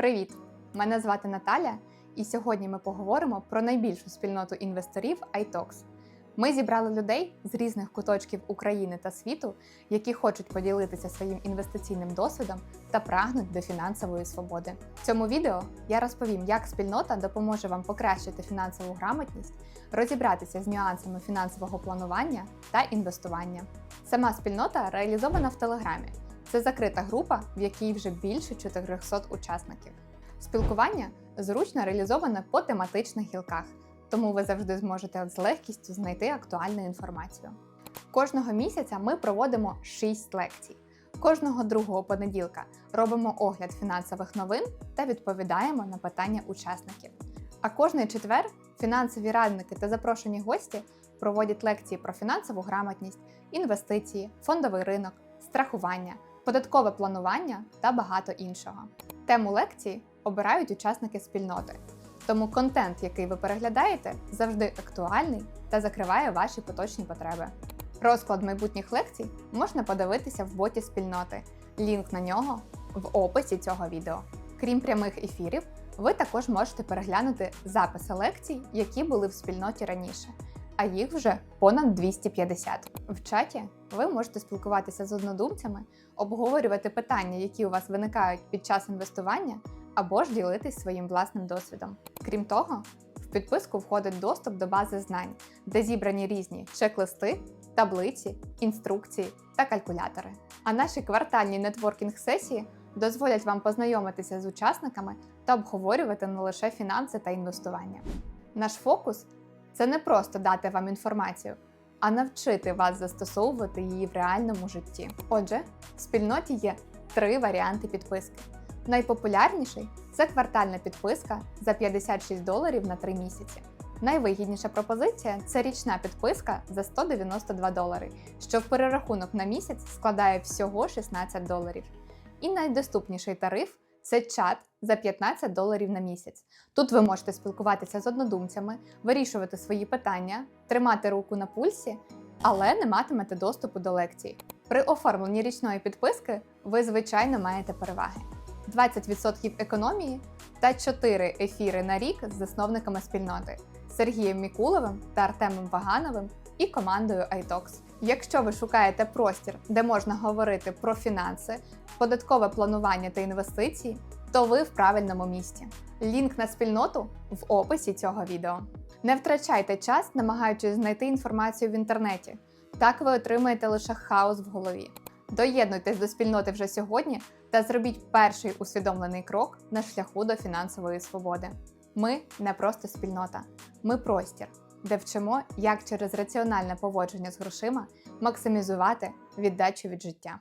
Привіт! Мене звати Наталя, і сьогодні ми поговоримо про найбільшу спільноту інвесторів iTalks. Ми зібрали людей з різних куточків України та світу, які хочуть поділитися своїм інвестиційним досвідом та прагнуть до фінансової свободи. В цьому відео я розповім, як спільнота допоможе вам покращити фінансову грамотність, розібратися з нюансами фінансового планування та інвестування. Сама спільнота реалізована в Телеграмі. Це закрита група, в якій вже більше 400 учасників. Спілкування зручно реалізоване по тематичних гілках, тому ви завжди зможете з легкістю знайти актуальну інформацію. Кожного місяця ми проводимо 6 лекцій. Кожного другого понеділка робимо огляд фінансових новин та відповідаємо на питання учасників. А кожний четвер фінансові радники та запрошені гості проводять лекції про фінансову грамотність, інвестиції, фондовий ринок, страхування, податкове планування та багато іншого. Тему лекції обирають учасники спільноти, тому контент, який ви переглядаєте, завжди актуальний та закриває ваші поточні потреби. Розклад майбутніх лекцій можна подивитися в боті спільноти. Лінк на нього в описі цього відео. Крім прямих ефірів, ви також можете переглянути записи лекцій, які були в спільноті раніше, а їх вже понад 250. В чаті ви можете спілкуватися з однодумцями, обговорювати питання, які у вас виникають під час інвестування, або ж ділитись своїм власним досвідом. Крім того, в підписку входить доступ до бази знань, де зібрані різні чек-листи, таблиці, інструкції та калькулятори. А наші квартальні нетворкінг-сесії дозволять вам познайомитися з учасниками та обговорювати не лише фінанси та інвестування. Наш фокус це не просто дати вам інформацію, а навчити вас застосовувати її в реальному житті. Отже, в спільноті є три варіанти підписки. Найпопулярніший це квартальна підписка за 56 доларів на 3 місяці. Найвигідніша пропозиція це річна підписка за 192 долари, що в перерахунок на місяць складає всього 16 доларів. І найдоступніший тариф це чат за 15 доларів на місяць. Тут ви можете спілкуватися з однодумцями, вирішувати свої питання, тримати руку на пульсі, але не матимете доступу до лекцій. При оформленні річної підписки ви, звичайно, маєте переваги: 20% економії та 4 ефіри на рік з засновниками спільноти Сергієм Мікуловим та Артемом Вагановим і командою iTalks. Якщо ви шукаєте простір, де можна говорити про фінанси, податкове планування та інвестиції, то ви в правильному місці. Лінк на спільноту в описі цього відео. Не втрачайте час, намагаючись знайти інформацію в інтернеті. Так ви отримаєте лише хаос в голові. Доєднуйтесь до спільноти вже сьогодні та зробіть перший усвідомлений крок на шляху до фінансової свободи. Ми не просто спільнота, ми простір, де вчимо, як через раціональне поводження з грошима максимізувати віддачу від життя.